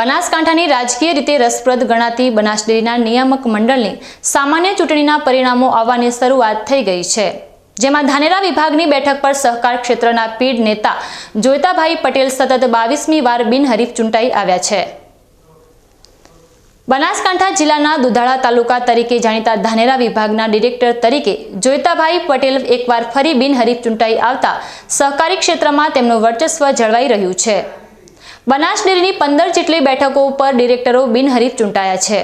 બનાસકાંઠાની રાજકીય રીતે રસપ્રદ ગણાતી બનાસ ડેરીના નિયામક મંડળની સામાન્ય ચૂંટણીના પરિણામો આવવાની શરૂઆત થઈ ગઈ છે. જેમાં ધાનેરા વિભાગની બેઠક પર સહકાર ક્ષેત્રના પીઢ નેતા જોઈતાભાઈ પટેલ સતત બાવીસમી વાર બિનહરીફ ચૂંટાઈ આવ્યા છે. બનાસકાંઠા જિલ્લાના દુધાળા તાલુકા તરીકે જાણીતા ધાનેરા વિભાગના ડિરેક્ટર તરીકે જોઈતાભાઈ પટેલ એકવાર ફરી બિનહરીફ ચૂંટાઈ આવતા સહકારી ક્ષેત્રમાં તેમનું વર્ચસ્વ જળવાઈ રહ્યું છે. બનાસ ડેરીની પંદર જેટલી બેઠકો ઉપર ડિરેક્ટરો બિનહરીફ ચૂંટાયા છે.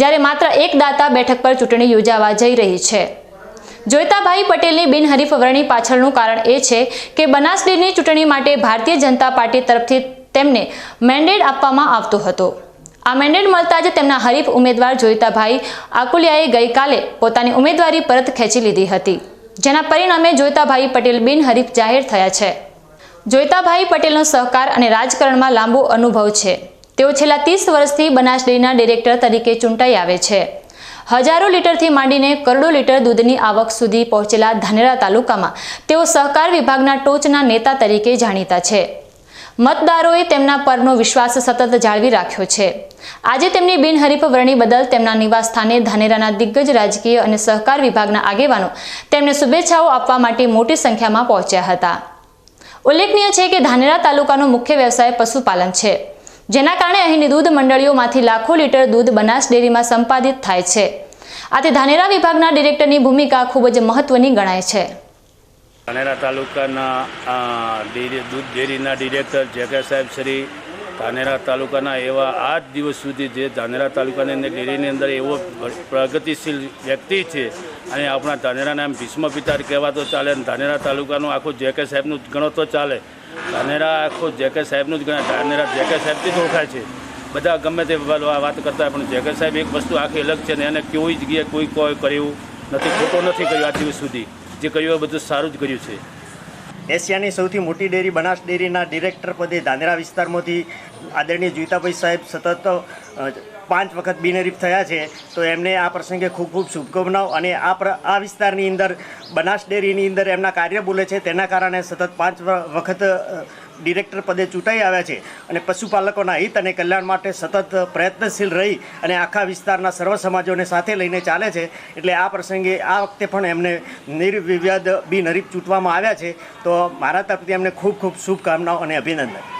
જ્યારે માત્ર એક દાતા બેઠક પર ચૂંટણી યોજાવા જઈ રહી છે. જોઈતાભાઈ પટેલની બિનહરીફ વરણી પાછળનું કારણ એ છે કે બનાસ ડેરીની ચૂંટણી માટે ભારતીય જનતા પાર્ટી તરફથી તેમને મેન્ડેટ આપવામાં આવતો હતો. આ મેન્ડેટ મળતા જ તેમના હરીફ ઉમેદવાર જોઈતાભાઈ આકુલિયાએ ગઈકાલે પોતાની ઉમેદવારી પરત ખેંચી લીધી હતી. જેના પરિણામે જોઈતાભાઈ પટેલ બિનહરીફ જાહેર થયા છે. જોઈતાભાઈ પટેલનો સહકાર અને રાજકારણમાં લાંબો અનુભવ છે. તેઓ છેલ્લા ત્રીસ વર્ષથી બનાસ ડેરીના ડિરેક્ટર તરીકે ચૂંટાઈ આવે છે. હજારો લીટરથી માંડીને કરોડો લીટર દૂધની આવક સુધી પહોંચેલા ધાનેરા તાલુકામાં તેઓ સહકાર વિભાગના ટોચના નેતા તરીકે જાણીતા છે. મતદારોએ તેમના પરનો વિશ્વાસ સતત જાળવી રાખ્યો છે. આજે તેમની બિનહરીફ વરણી બદલ તેમના નિવાસ સ્થાને ધાનેરાના દિગ્ગજ રાજકીય અને સહકાર વિભાગના આગેવાનો તેમને શુભેચ્છાઓ આપવા માટે મોટી સંખ્યામાં પહોંચ્યા હતા. ઉલ્લેખનીય છે કે ધાનેરા તાલુકાનો મુખ્ય વ્યવસાય પશુપાલન છે, જેના કારણે અહીંની દૂધ મંડળીઓમાંથી લાખો લીટર દૂધ બનાસ ડેરીમાં સંપાદિત થાય છે. આથી ધાનેરા વિભાગના ડિરેક્ટરની ભૂમિકા ખૂબ જ મહત્વની ગણાય છે. ધાનેરા તાલુકાના દૂધ ડેરીના ડિરેક્ટર જેકે સાહેબ શ્રી ધાનેરા તાલુકાના એવા આ જ દિવસ સુધી જે ધાનેરા તાલુકાની ડેરીની અંદર એવો પ્રગતિશીલ વ્યક્તિ છે અને આપણા ધાનેરાના એમ ભીષ્મ પિતા કહેવાતો ચાલે અને ધાનેરા તાલુકાનું આખું જેકે સાહેબનું જ ગણો તો ચાલે. ધાનેરા આખું જેકે સાહેબનું જ ગણાય. ધાનેરા જેકે સાહેબથી જ ઓળખાય છે. બધા ગમે તે વાત કરતા પણ જેકે સાહેબ એક વસ્તુ આખી અલગ છે ને એને કોઈ જગ્યાએ કોઈ કોઈ કર્યું નથી, ખોટો નથી કર્યું આજ દિવસ સુધી. જે કર્યું એ બધું સારું જ કર્યું છે. એશિયાની સૌથી મોટી ડેરી બનાસ ડેરીના ડિરેક્ટર પદે ધાનેરા વિસ્તારમાંથી આદરણીય જીતાભાઈ સાહેબ સતત પાંચ વખત બિનહરીફ થયા છે, તો એમને આ પ્રસંગે ખૂબ ખૂબ શુભકામનાઓ અને આ આ વિસ્તારની અંદર બનાસ ડેરીની અંદર એમના કાર્ય બોલે છે, તેના કારણે સતત પાંચ વખત ડિરેક્ટર પદે ચૂંટાઈ આવ્યા છે અને પશુપાલકોના હિત અને કલ્યાણ માટે સતત પ્રયત્નશીલ રહી અને આખા વિસ્તારના સર્વ સમાજોને સાથે લઈને ચાલે છે. એટલે આ પ્રસંગે આ વખતે પણ એમને નિર્વિવાદ બિનહરીફ ચૂંટવામાં આવ્યા છે. તો મારા તરફથી એમને ખૂબ ખૂબ શુભકામનાઓ અને અભિનંદન.